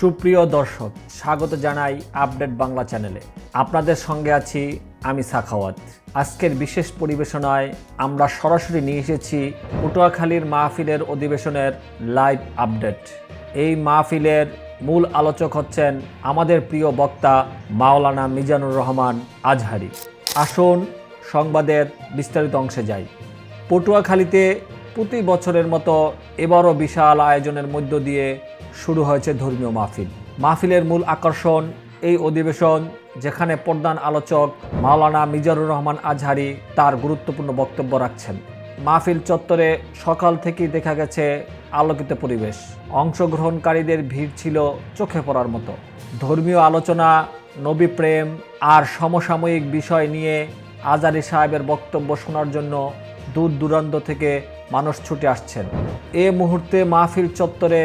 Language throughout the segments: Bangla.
সুপ্রিয় দর্শক, স্বাগত জানাই আপডেট বাংলা চ্যানেলে। আপনাদের সঙ্গে আছি আমি সাখাওয়াত। আজকের বিশেষ পরিবেশনায় আমরা সরাসরি নিয়ে এসেছি পটুয়াখালীর মাহফিলের অধিবেশনের লাইভ আপডেট এই মাহফিলের মূল আলোচক হচ্ছেন আমাদের প্রিয় বক্তা মাওলানা মিজানুর রহমান আজহারি। আসুন সংবাদের বিস্তারিত অংশে যাই। পটুয়াখালীতে প্রতি বছরের মতো এবারও বিশাল আয়োজনের মধ্য দিয়ে শুরু হয়েছে ধর্মীয় মাহফিল। মাহফিলের মূল আকর্ষণ এই অধিবেশন, যেখানে প্রধান আলোচক মাওলানা মিজানুর রহমান আজহারি তার গুরুত্বপূর্ণ বক্তব্য রাখছেন। মাহফিল চত্বরে সকাল থেকেই দেখা গেছে আলোকিত পরিবেশ। অংশগ্রহণকারীদের ভিড় ছিল চোখে পড়ার মতো। ধর্মীয় আলোচনা, নবী প্রেম আর সমসাময়িক বিষয় নিয়ে আজারি সাহেবের বক্তব্য শোনার জন্য দূর দূরান্ত থেকে মানুষ ছুটে আসছেন। এ মুহূর্তে মাহফিল চত্বরে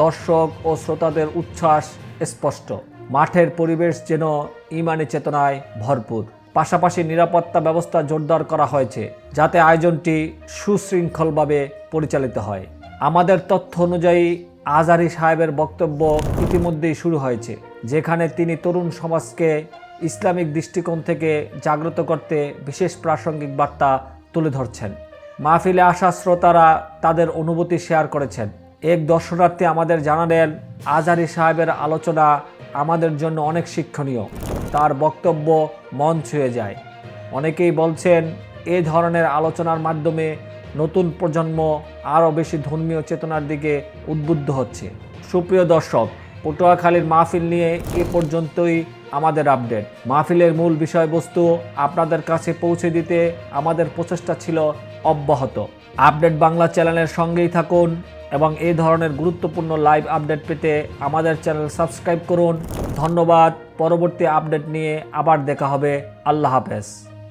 দর্শক ও শ্রোতাদের উচ্ছ্বাস স্পষ্ট। মাঠের পরিবেশ যেন ইমানি চেতনায় ভরপুর। পাশাপাশি নিরাপত্তা ব্যবস্থা জোরদার করা হয়েছে, যাতে আয়োজনটি সুশৃঙ্খলভাবে পরিচালিত হয়। আমাদের তথ্য অনুযায়ী আজারি সাহেবের বক্তব্য ইতিমধ্যেই শুরু হয়েছে, যেখানে তিনি তরুণ সমাজকে ইসলামিক দৃষ্টিকোণ থেকে জাগ্রত করতে বিশেষ প্রাসঙ্গিক বার্তা তুলে ধরছেন। মাহফিলে আসা শ্রোতারা তাদের অনুভূতি শেয়ার করেছেন। এক দর্শনার্থী আমাদের জানালেন আজারি সাহেবের আলোচনা আমাদের জন্য অনেক শিক্ষণীয়। তার বক্তব্য মন ছুঁয়ে যায়। অনেকেই বলছেন, এ ধরনের আলোচনার মাধ্যমে নতুন প্রজন্ম আরও বেশি ধর্মীয় চেতনার দিকে উদ্বুদ্ধ হচ্ছে। সুপ্রিয় দর্শক পটুয়াখালীর মাহফিল নিয়ে এ পর্যন্তই আমাদের আপডেট। মাহফিলের মূল বিষয়বস্তু আপনাদের কাছে পৌঁছে দিতে আমাদের প্রচেষ্টা ছিল অব্যাহত। আপডেট বাংলা চ্যানেলের সঙ্গেই থাকুন এবং এই ধরনের গুরুত্বপূর্ণ লাইভ আপডেট পেতে আমাদের চ্যানেল সাবস্ক্রাইব করুন। ধন্যবাদ। পরবর্তী আপডেট নিয়ে আবার দেখা হবে। আল্লাহ হাফেজ।